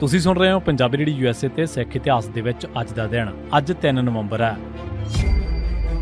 ਤੁਸੀਂ ਸੁਣ ਰਹੇ ਹੋ ਪੰਜਾਬੀ ਰੇਡੀ ਯੂਐਸਏ ਤੇ ਸਿੱਖ ਇਤਿਹਾਸ ਦੇ ਵਿੱਚ ਅੱਜ ਦਾ ਦਿਨ, ਅੱਜ 3 ਨਵੰਬਰ ਹੈ।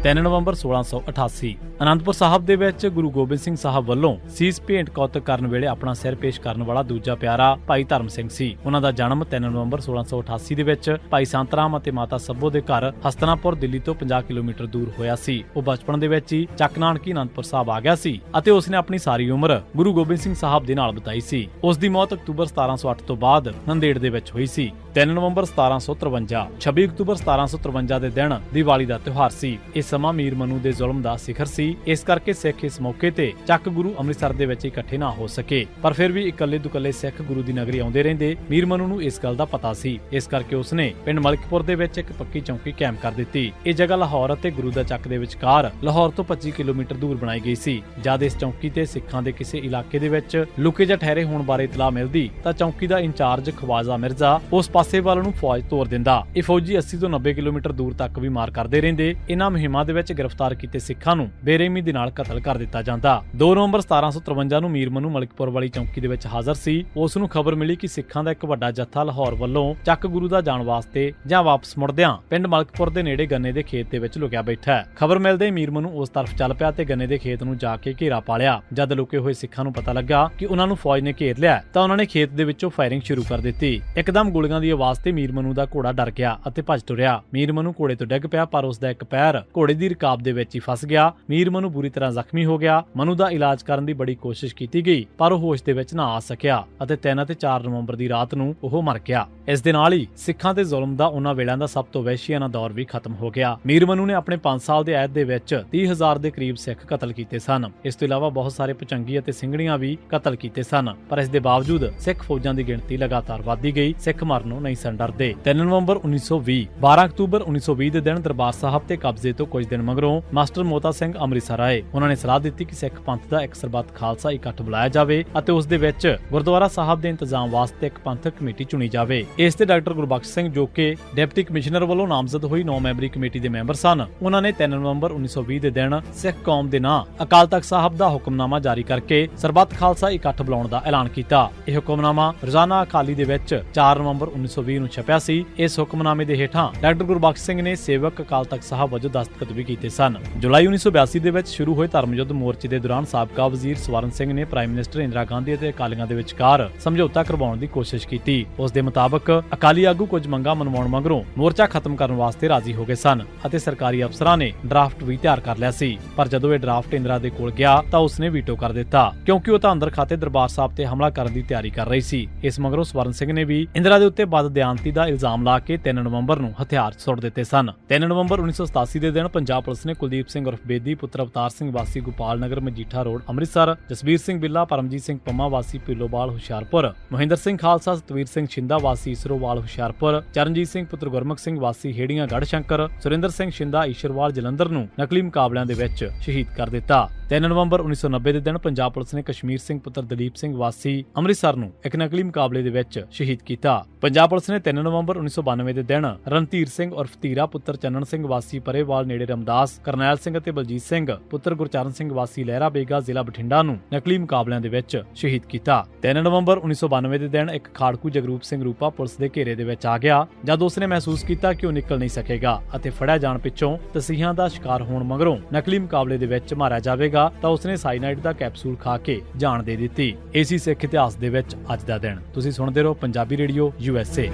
3 ਨਵੰਬਰ 1688 ਅਨੰਦਪੁਰ ਸਾਹਿਬ ਦੇ ਵਿੱਚ ਗੁਰੂ ਗੋਬਿੰਦ ਸਿੰਘ ਸਾਹਿਬ ਵੱਲੋਂ ਸੀਸ ਭੇਂਟ ਕੌਤਕ ਕਰਨ ਵੇਲੇ ਆਪਣਾ ਸਿਰ ਪੇਸ਼ ਕਰਨ ਵਾਲਾ ਦੂਜਾ ਪਿਆਰਾ ਭਾਈ ਧਰਮ ਸਿੰਘ ਸੀ। ਉਹਨਾਂ ਦਾ ਜਨਮ 3 ਨਵੰਬਰ 1688 ਦੇ ਵਿੱਚ ਭਾਈ ਸੰਤਰਾਮ ਅਤੇ ਮਾਤਾ ਸੱਭੋ ਦੇ ਘਰ ਹਸਤਨਾਪੁਰ, ਦਿੱਲੀ ਤੋਂ 50 ਕਿਲੋਮੀਟਰ ਦੂਰ ਹੋਇਆ ਸੀ। ਉਹ ਬਚਪਨ ਦੇ ਵਿੱਚ ਹੀ ਚੱਕ ਨਾਨਕੀ ਅਨੰਦਪੁਰ ਸਾਹਿਬ ਆ ਗਿਆ ਸੀ ਅਤੇ ਉਸਨੇ ਆਪਣੀ ਸਾਰੀ ਉਮਰ ਗੁਰੂ ਗੋਬਿੰਦ ਸਿੰਘ ਸਾਹਿਬ ਦੇ ਨਾਲ ਬਿਤਾਈ ਸੀ। ਉਸ ਦੀ ਮੌਤ ਅਕਤੂਬਰ 1708 ਤੋਂ ਬਾਅਦ ਨੰਦੇੜ ਦੇ ਵਿੱਚ ਹੋਈ ਸੀ। 3 ਨਵੰਬਰ 1753 26 ਅਕਤੂਬਰ 1753 ਦੇ ਦਿਨ ਦੀਵਾਲੀ ਦਾ ਤਿਉਹਾਰ ਸੀ। ਇਹ ਸਮਾਂ ਮੀਰ ਮਨੂ ਦੇ ਜ਼ੁਲਮ ਦਾ ਸਿਖਰ ਸੀ ਇਸ ਕਰਕੇ ਸਿੱਖ ਇਸ ਮੌਕੇ ਤੇ ਚੱਕ ਗੁਰੂ ਅੰਮ੍ਰਿਤਸਰ ਦੇ ਵਿੱਚ ਇਕੱਠੇ ਨਾ ਹੋ ਸਕੇ। ਪਰ ਫਿਰ ਵੀ ਇਕੱਲੇ ਦੁਕੱਲੇ ਸਿੱਖ ਗੁਰੂ ਦੀ ਨਗਰੀ ਆਉਂਦੇ ਰਹਿੰਦੇ, ਮੀਰ ਮਨੂ ਨੂੰ ਇਸ ਗੱਲ ਦਾ ਪਤਾ ਸੀ। ਇਸ ਕਰਕੇ ਉਸਨੇ ਪਿੰਡ ਮਲਕਪੁਰ ਦੇ ਵਿੱਚ ਇੱਕ ਪੱਕੀ ਚੌਂਕੀ ਕਾਇਮ ਕਰ ਦਿੱਤੀ। ਇਹ ਜਗ੍ਹਾ ਲਾਹੌਰ ਅਤੇ ਗੁਰੂ ਦਾ ਚੱਕ ਦੇ ਵਿਚਕਾਰ ਲਾਹੌਰ ਤੋਂ 25 ਕਿਲੋਮੀਟਰ ਦੂਰ ਬਣਾਈ ਗਈ ਸੀ। ਜਦ ਇਸ ਚੌਂਕੀ ਤੇ ਸਿੱਖਾਂ ਦੇ ਕਿਸੇ ਇਲਾਕੇ ਦੇ ਵਿੱਚ ਲੁਕੇ ਜਾਂ ਠਹਿਰੇ ਹੋਣ ਬਾਰੇ ਇਤਲਾਹ ਮਿਲਦੀ, ਤਾਂ ਚੌਂਕੀ ਦਾ ਇੰਚਾਰਜ ਖਵਾਜਾ ਮਿਰਜ਼ਾ ਉਸ ਪਾਸੇ ਵੱਲ ਨੂੰ ਫੌਜ ਤੋਰ ਦਿੰਦਾ। ਇਹ ਫੌਜੀ 80 ਤੋਂ 90 ਕਿਲੋਮੀਟਰ ਦੂਰ ਤੱਕ ਵੀ ਮਾਰ ਕਰਦੇ ਰਹਿੰਦੇ। ਇਹਨਾਂ ਮੁਹਿੰਮਾਂ ਦੇ ਵਿੱਚ ਗ੍ਰਿਫਤਾਰ ਕੀਤੇ ਸਿੱਖਾਂ ਨੂੰ ਬੇਰਹਿਮੀ ਦੇ ਨਾਲ ਕਤਲ ਕਰ ਦਿੱਤਾ ਜਾਂਦਾ। 2 ਨਵੰਬਰ 1753 ਨੂੰ ਮੀਰ ਮਨੂ ਮਲਕਪੁਰ ਵਾਲੀ ਚੌਂਕੀ ਦੇ ਵਿੱਚ ਹਾਜ਼ਰ ਸੀ। ਉਸ ਨੂੰ ਖਬਰ ਮਿਲੀ ਕਿ ਸਿੱਖਾਂ ਦਾ ਇੱਕ ਵੱਡਾ ਜੱਥਾ ਲਾਹੌਰ ਵੱਲੋਂ ਚੱਕ ਗੁਰੂ ਦਾ ਜਾਣ ਵਾਸਤੇ ਜਾਂ ਵਾਪਸ ਮੁੜਦਿਆਂ ਪਿੰਡ ਮਲਕਪੁਰ ਦੇ ਨੇੜੇ ਗੰਨੇ ਦੇ ਖੇਤ ਦੇ ਵਿੱਚ ਲੁਕਿਆ ਬੈਠਾ ਹੈ। ਖਬਰ ਮਿਲਦੇ ਹੀ ਮੀਰ ਮਨੂ ਉਸ ਤਰਫ ਚੱਲ ਪਿਆ ਤੇ ਗੰਨੇ ਦੇ ਖੇਤ ਨੂੰ ਜਾ ਕੇ ਘੇਰਾ ਪਾ ਲਿਆ ਜਦ ਲੁਕੇ ਹੋਏ ਸਿੱਖਾਂ ਨੂੰ ਪਤਾ ਲੱਗਾ ਕਿ ਉਹਨਾਂ ਨੂੰ ਫੌਜ ਨੇ ਘੇਰ ਲਿਆ ਤਾਂ ਉਹਨਾਂ ਨੇ ਖੇਤ ਦੇ ਵਿੱਚੋਂ ਫਾਇਰਿੰਗ ਸ਼ੁਰੂ ਕਰ ਦਿੱਤੀ। ਇੱਕਦਮ ਗੋਲੀਆਂ ਦੀ ਆਵਾਜ਼ ਤੇ ਮੀਰ ਮਨੂ ਦਾ ਘੋੜਾ ਡਰ ਗਿਆ ਅਤੇ ਭੱਜ ਤੁਰਿਆ। ਮੀਰ ਮਨੂ ਘੋੜੇ ਤੋਂ ਡਿੱਗ ਪਿਆ, ਪਰ ਉਸ ਦਾ ਇੱਕ ਪੈਰ ਘੋੜੇ ਦੀ ਰਕਾਬ ਦੇ ਵਿੱਚ ਹੀ ਫਸ ਗਿਆ। ਮੀਰ ਮਨੂ ਬੁਰੀ ਤਰ੍ਹਾਂ ਜ਼ਖਮੀ ਹੋ ਗਿਆ। ਮਨੂ ਦਾ ਇਲਾਜ ਕਰਨ ਦੀ ਬੜੀ ਕੋਸ਼ਿਸ਼ ਕੀਤੀ ਗਈ, ਪਰ ਉਹ ਹੋਸ਼ ਦੇ ਵਿੱਚ ਨਾ ਆ ਸਕਿਆ ਅਤੇ 3 ਅਤੇ 4 ਨਵੰਬਰ ਦੀ ਰਾਤ ਨੂੰ ਉਹ ਮਰ ਗਿਆ। ਇਸ ਦੇ ਨਾਲ ਹੀ ਸਿੱਖਾਂ ਤੇ ਜ਼ੁਲਮ ਦਾ ਉਹਨਾਂ ਵੇਲਿਆਂ ਦਾ ਸਭ ਤੋਂ ਵਹਿਸ਼ੀਆਨਾ ਦੌਰ ਵੀ ਖਤਮ ਹੋ ਗਿਆ। ਮੀਰ ਮਨੂ ਨੇ ਆਪਣੇ 5 ਸਾਲ ਦੇ ਐਦ ਦੇ ਵਿੱਚ 30000 ਦੇ ਕਰੀਬ ਸਿੱਖ ਕਤਲ ਕੀਤੇ ਸਨ। ਇਸ ਤੋਂ ਇਲਾਵਾ ਬਹੁਤ ਸਾਰੇ ਪਚੰਗੀ ਅਤੇ ਸਿੰਘਣੀਆਂ ਵੀ ਕਤਲ ਕੀਤੇ ਸਨ, ਪਰ ਇਸ ਦੇ ਬਾਵਜੂਦ ਸਿੱਖ ਫੌਜਾਂ ਦੀ ਗਿਣਤੀ ਲਗਾਤਾਰ ਵਧਦੀ ਗਈ। ਸਿੱਖ ਮਰਨੋਂ ਨਹੀਂ ਸਨ ਡਰਦੇ। 3 ਨਵੰਬਰ 1920 12 ਅਕਤੂਬਰ 1920 ਦੇ ਦਿਨ ਦਰਬਾਰ ਸਾਹਿਬ ਤੇ ਕਬਜ਼ੇ ਤੋਂ ਕੁਝ ਦਿਨ ਮਗਰੋਂ ਮਾਸਟਰ ਮੋਤਾ ਸਿੰਘ ਅੰਮ੍ਰਿਤਸਰ ਆਏ। ਉਹਨਾਂ ਨੇ ਸਲਾਹ ਦਿੱਤੀ ਕਿ ਸਿੱਖ ਪੰਥ ਦਾ ਇੱਕ ਸਰਬੱਤ ਖਾਲਸਾ ਇਕੱਠ ਬੁਲਾਇਆ ਜਾਵੇ ਅਤੇ ਉਸ ਦੇ ਵਿੱਚ ਗੁਰਦੁਆਰਾ ਸਾਹਿਬ ਦੇ ਇੰਤਜ਼ਾਮ ਵਾਸਤੇ ਇੱਕ ਪੰਥਕ ਕਮੇਟੀ ਚੁਣੀ ਜਾਵੇ। ਇਸ ਤੇ ਡਾਕਟਰ ਗੁਰਬਖਸ਼ ਸਿੰਘ ਜੋ ਕਿ ਡਿਪਟੀ ਕਮਿਸ਼ਨਰ ਵੱਲੋਂ ਨਾਮਜ਼ਦ ਹੋਈ 9 ਮੈਂਬਰੀ ਕਮੇਟੀ ਦੇ ਮੈਂਬਰ ਸਨ। ਉਹਨਾਂ ਨੇ 3 ਨਵੰਬਰ 1920 ਦੇ ਦਿਨ ਸਿੱਖ ਕੌਮ ਦੇ ਨਾਂ ਅਕਾਲ ਤਖਤ ਸਾਹਿਬ ਦਾ ਹੁਕਮਨਾਮਾ ਜਾਰੀ ਕਰਕੇ ਸਰਬੱਤ ਖਾਲਸਾ ਇਕੱਠ ਬੁਲਾਉਣ ਦਾ ਐਲਾਨ ਕੀਤਾ। ਇਹ ਹੁਕਮਨਾਮਾ ਰੋਜ਼ਾਨਾ ਅਕਾਲੀ ਦੇ ਵਿੱਚ 4 ਨਵੰਬਰ 1920 ਨੂੰ ਛਪਿਆ ਸੀ। ਇਸ ਹੁਕਮਨਾਮੇ ਦੇ ਹੇਠਾਂ ਡਾਕਟਰ ਗੁਰਬਖਸ਼ ਸਿੰਘ ਨੇ ਸੇਵਕ ਅਕਾਲ ਤਖਤ ਸਾਹਿਬ ਵਜੋਂ ਦਸਤਖਤ ਵੀ ਕੀਤੇ ਸਨ। ਜੁਲਾਈ 1982 ਦੇ ਵਿੱਚ ਸ਼ੁਰੂ ਹੋਏ ਧਰਮ ਯੁੱਧ ਮੋਰਚੇ ਦੇ ਦੌਰਾਨ ਸਾਬਕਾ ਵਜ਼ੀਰ ਸਵਰਨ ਸਿੰਘ ਨੇ ਪ੍ਰਾਈਮ ਮਿਨਿਸਟਰ ਇੰਦਰਾ ਗਾਂਧੀ ਅਤੇ ਅਕਾਲੀਆਂ ਦੇ ਵਿਚਕਾਰ ਸਮਝੌਤਾ ਕਰਵਾਉਣ ਦੀ ਕੋਸ਼ਿਸ਼ ਕੀਤੀ। ਉਸ ਦੇ ਮੁਤਾਬਕ ਅਕਾਲੀ ਆਗੂ ਕੁਝ ਮੰਗਾਂ ਮਨਵਾਉਣ ਮਗਰੋਂ ਮੋਰਚਾ ਖਤਮ ਕਰਨ ਵਾਸਤੇ ਰਾਜ਼ੀ ਹੋ ਗਏ ਸਨ ਅਤੇ ਸਰਕਾਰੀ ਅਫਸਰਾਂ ਨੇ ਡਰਾਫਟ ਵੀ ਤਿਆਰ ਕਰ ਲਿਆ ਸੀ। ਪਰ ਜਦੋਂ ਇਹ ਡਰਾਫਟ ਇੰਦਰਾ ਦੇ ਕੋਲ ਗਿਆ ਤਾਂ ਉਸਨੇ ਵੀਟੋ ਕਰ ਦਿੱਤਾ, ਕਿਉਂਕਿ ਉਹ ਤਾਂ ਅੰਦਰ ਖਾਤੇ ਦਰਬਾਰ ਸਾਹਿਬ ਤੇ ਹਮਲਾ ਕਰਨ ਦੀ ਤਿਆਰੀ ਕਰ ਰਹੀ ਸੀ। ਇਸ ਮਗਰੋਂ ਸਵਰਨ ਸਿੰਘ ਨੇ ਵੀ ਇੰਦਰਾ ਦੇ ਉੱਤੇ ਬਦ ਦਿਆਨਤੀ ਦਾ ਇਲਜ਼ਾਮ ਲਾ ਕੇ 3 ਨਵੰਬਰ ਨੂੰ ਹਥਿਆਰ ਸੁੱਟ ਦਿੱਤੇ ਸਨ। 3 ਨਵੰਬਰ 1987 ਦੇ ਦਿਨ ਪੰਜਾਬ ਪੁਲਿਸ ਨੇ ਕੁਲਦੀਪ ਸਿੰਘ ਉਰਫ ਬੇਦੀ ਪੁੱਤਰ ਅਵਤਾਰ ਸਿੰਘ ਵਾਸੀ ਗੋਪਾਲ ਨਗਰ, ਮਜੀਠਾ ਰੋਡ, ਅੰਮ੍ਰਿਤਸਰ ਜਸਬੀਰ ਸਿੰਘ ਬਿੱਲਾ, ਪਰਮਜੀਤ ਸਿੰਘ ਪੰਮਾ ਵਾਸੀ ਭਿੱਲੋਵਾਲ ਹੁਸ਼ਿਆਰਪੁਰ, ਮਹਿੰਦਰ ਸਿੰਘ ਖਾਲਸਾ, ਸਤਵੀਰ ਸਿੰਘ ਛਿੰਦਾ ਵਾਸੀ ਇਸਰੋਵਾਲ, ਹੁਸ਼ਿਆਰਪੁਰ, ਚਰਨਜੀਤ ਸਿੰਘ ਪੁੱਤਰ ਗੁਰਮੁਖ ਸਿੰਘ ਵਾਸੀ ਹੇੜੀਆਂ ਗੜ੍ਹ ਸ਼ੰਕਰ ਸੁਰਿੰਦਰ ਸਿੰਘ ਛਿੰਦਾ, ਈਸ਼ਰਵਾਲ ਜਲੰਧਰ ਨੂੰ ਨਕਲੀ ਮੁਕਾਬਲਿਆਂ ਦੇ ਵਿੱਚ ਸ਼ਹੀਦ ਕਰ ਦਿੱਤਾ। 3 ਨਵੰਬਰ 1990 ਦੇ ਦਿਨ ਪੰਜਾਬ ਪੁਲਿਸ ਨੇ ਕਸ਼ਮੀਰ ਸਿੰਘ ਪੁੱਤਰ ਦਲੀਪ ਸਿੰਘ ਵਾਸੀ ਅੰਮ੍ਰਿਤਸਰ ਨੂੰ ਇੱਕ ਨਕਲੀ ਮੁਕਾਬਲੇ ਦੇ ਵਿੱਚ ਸ਼ਹੀਦ ਕੀਤਾ। ਪੰਜਾਬ ਪੁਲਿਸ ਨੇ 3 ਨਵੰਬਰ 1992 ਦੇ ਦਿਨ ਰਣਧੀਰ ਸਿੰਘ ਉਰਫ ਧੀਰਾ ਪੁੱਤਰ ਚੰਨਣ ਸਿੰਘ ਵਾਸੀ ਪਰੇਵਾਲ ਨੇੜੇ ਰਮਦਾਸ, ਕਰਨੈਲ ਸਿੰਘ ਅਤੇ ਬਲਜੀਤ ਸਿੰਘ ਪੁੱਤਰ ਗੁਰਚਰਨ ਸਿੰਘ ਵਾਸੀ ਲਹਿਰਾ ਬੇਗਾ ਜ਼ਿਲ੍ਹਾ ਬਠਿੰਡਾ ਨੂੰ ਨਕਲੀ ਮੁਕਾਬਲਿਆਂ ਦੇ ਵਿੱਚ ਸ਼ਹੀਦ ਕੀਤਾ। 3 ਨਵੰਬਰ 1992 ਦੇ ਦਿਨ ਇੱਕ ਖਾੜਕੂ ਜਗਰੂਪ ਸਿੰਘ ਰੂਪਾ ਪੁਲਿਸ ਦੇ ਘੇਰੇ ਦੇ ਵਿੱਚ ਆ ਗਿਆ, ਜਦ ਉਸਨੇ ਮਹਿਸੂਸ ਕੀਤਾ ਕਿ ਉਹ ਨਿਕਲ ਨਹੀਂ ਸਕੇਗਾ ਅਤੇ ਫੜਿਆ ਜਾਣ ਪਿੱਛੋਂ ਤਸੀਹਾਂ ਦਾ ਸ਼ਿਕਾਰ ਹੋਣ ਮਗਰੋਂ ਨਕਲੀ ਮੁਕਾਬਲੇ ਦੇ ਵਿੱਚ ਮਾਰਿਆ ਜਾਵੇਗਾ। ਤਾਂ ਉਸਨੇ ਸਾਈਨਾਈਡ ਦਾ ਕੈਪਸੂਲ ਖਾ ਕੇ ਜਾਨ ਦੇ ਦਿੱਤੀ। ਏਸੀ ਸਿੱਖ ਇਤਿਹਾਸ ਦੇ ਵਿੱਚ ਅੱਜ ਦਾ ਦਿਨ। ਤੁਸੀਂ ਸੁਣਦੇ ਰਹੋ ਪੰਜਾਬੀ ਰੇਡੀਓ ਯੂਐਸਏ